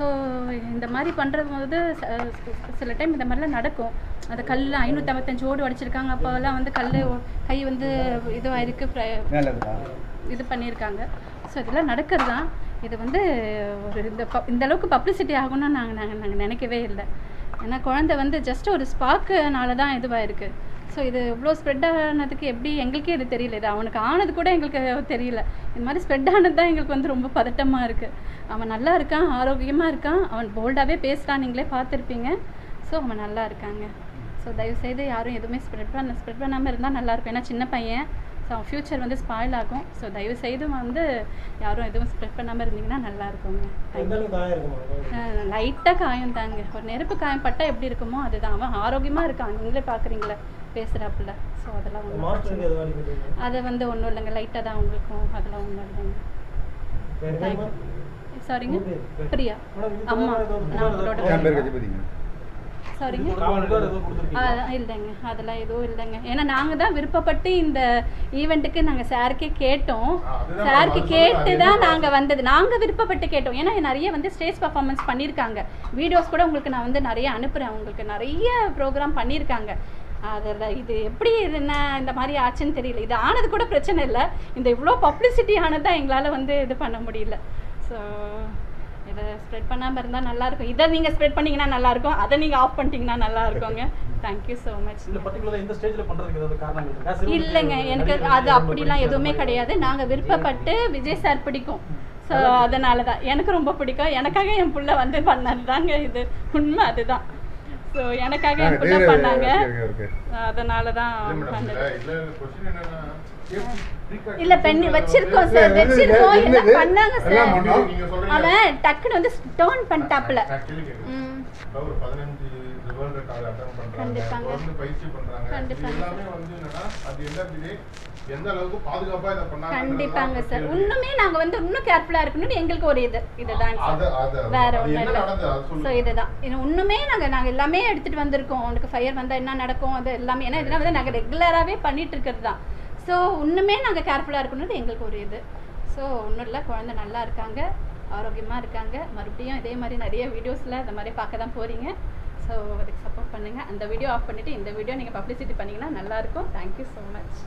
So இந்த மாதிரி பண்ணுறது போது சில டைம் இந்த மாதிரிலாம் நடக்கும். அந்த கல் ஐநூற்றம்பத்தஞ்சு ஓடு உடைச்சிருக்காங்க அப்போல்லாம் வந்து கல் கை வந்து இதுவாயிருக்கு. இது பண்ணியிருக்காங்க. ஸோ இதெல்லாம் நடக்கிறது தான் இது வந்து ஒரு இந்த ப- இந்த அளவுக்கு பப்ளிசிட்டி ஆகும்னு நாங்கள் நாங்கள் நாங்கள் நினைக்கவே இல்லை. ஏன்னா குழந்தை வந்து ஜஸ்ட் ஒரு ஸ்பார்க்குனால தான் இதுவாயிருக்கு. ஸோ இது இவ்வளோ ஸ்ப்ரெட் ஆனதுக்கு எப்படி எங்களுக்கே இது தெரியல. இது அவனுக்கு ஆனது கூட எங்களுக்கு தெரியல. இந்த மாதிரி ஸ்ப்ரெட் ஆனது தான் எங்களுக்கு வந்து ரொம்ப பதட்டமாக இருக்குது அவன் நல்லா இருக்கான் ஆரோக்கியமாக இருக்கான். அவன் போல்டாகவே பேசுகிறான் நீங்களே பார்த்துருப்பீங்க. ஸோ அவன் நல்லா இருக்காங்க. ஸோ தயவுசெய்து யாரும் எதுவுமே ஸ்ப்ரெட் பண்ண ஸ்ப்ரெட் பண்ணாமல் இருந்தால் நல்லாயிருக்கும் ஏன்னா சின்ன பையன். ஸோ அவன் ஃப்யூச்சர் வந்து ஸ்பாயில் ஆகும். ஸோ தயவுசெய்து வந்து யாரும் எதுவும் ஸ்ப்ரெட் பண்ணாமல் இருந்தீங்கன்னா நல்லா இருக்குங்க. லைட்டாக காயம் தாங்க. ஒரு நெருப்பு காயம் பட்டா எப்படி இருக்குமோ அதுதான். அவன் ஆரோக்கியமாக இருக்கான். நீங்களே பார்க்குறீங்களே. பேசுகிறாப்புல ஸோ அதெல்லாம் ஒன்றும் அதை வந்து ஒன்றும் இல்லைங்க. லைட்டாக தான் உங்களுக்கும் அதெல்லாம் ஒன்றும் இல்லைங்க? சாரிங்க? பிரியா? அம்மா. சாரிங்க இல்லைங்க. அதெல்லாம் எதுவும் இல்லைங்க. ஏன்னா நாங்கள் தான் விருப்பப்பட்டு இந்த ஈவெண்ட்டுக்கு நாங்கள் சாருக்கே கேட்டோம். சாருக்கு கேட்டு. தான் நாங்கள் வந்தது. நாங்கள் விருப்பப்பட்டு கேட்டோம். ஏன்னா நிறைய வந்து ஸ்டேஜ் பர்ஃபார்மன்ஸ் பண்ணியிருக்காங்க வீடியோஸ் கூட உங்களுக்கு நான் வந்து நிறைய அனுப்புகிறேன் உங்களுக்கு நிறைய ப்ரோக்ராம் பண்ணியிருக்காங்க அதில் இது எப்படி இது என்ன இந்த மாதிரி ஆச்சுன்னு தெரியல. இது ஆனது கூட பிரச்சனை இல்லை. இந்த இவ்வளோ பப்ளிசிட்டி ஆனது தான் எங்களால் வந்து இது பண்ண முடியல. ஸோ இதை ஸ்ப்ரெட் பண்ணாமல் இருந்தால் நல்லாயிருக்கும் இதை நீங்கள் ஸ்ப்ரெட் பண்ணீங்கன்னா நல்லாயிருக்கும் அதை நீங்கள் ஆஃப் பண்ணிட்டீங்கன்னா நல்லா இருக்குங்க தேங்க்யூ ஸோ மச் இல்லைங்க. எனக்கு அது அப்படிலாம் எதுவுமே. கிடையாது. நாங்கள் விருப்பப்பட்டு விஜய் சார் பிடிக்கும். ஸோ அதனால தான் எனக்கு ரொம்ப பிடிக்கும். எனக்காக என் புள்ள வந்து பண்ணது தாங்க இது. உண்மை அதுதான். ஸோ எனக்காக நாங்கள் பண்ணாங்க. அதனால தான் இல்ல வந்து வச்சிருக்கோம் சார் வச்சிருக்கோம். இல்ல, பண்ணாங்க சார். அவன் டக்குன்னு வந்து டேர்ன் இப்ப ஒரு 15 world record attend பண்றாங்க. கண்டிப்பாங்க. தொடர்ந்து பயிற்சி பண்றாங்க. இது கண்டிப்பாங்க. எல்லாமே வந்து என்னன்னா, எந்த அளவுக்கு பாதுகாப்பா இதை கண்டிப்பாங்க சார். இன்னுமே நாங்க வந்து இன்னும் கேர்ஃபுல்லா இருக்கணும்னு எங்களுக்கு ஒரு இது. இதுதான் வேற என்ன சொல்லுங்க. ஸோ இதுதான். இது இன்னுமே நாங்க நாங்க எல்லாமே எடுத்துட்டு வந்திருக்கோம். உனக்கு ஃபயர் வந்தா என்ன நடக்கும்? அது எல்லாமே. ஏன்னா இதெல்லாம் வந்து நாங்க ரெகுலராகவே பண்ணிட்டு இருக்கிறது தான். ஸோ இன்னுமே நாங்கள் கேர்ஃபுல்லாக இருக்கணும்னு எங்களுக்கு ஒரு இது. ஸோ ஒன்றும் இல்லை குழந்தை நல்லா இருக்காங்க ஆரோக்கியமாக இருக்காங்க. மறுபடியும் இதே மாதிரி நிறைய வீடியோஸில் இந்த மாதிரி பார்க்க தான் போகிறீங்க ஸோ அதுக்கு சப்போர்ட் பண்ணுங்கள் அந்த வீடியோ ஆஃப் பண்ணிவிட்டு இந்த வீடியோ நீங்கள் பப்ளிசிட்டி பண்ணிங்கன்னா நல்லாயிருக்கும் தேங்க்யூ ஸோ மச்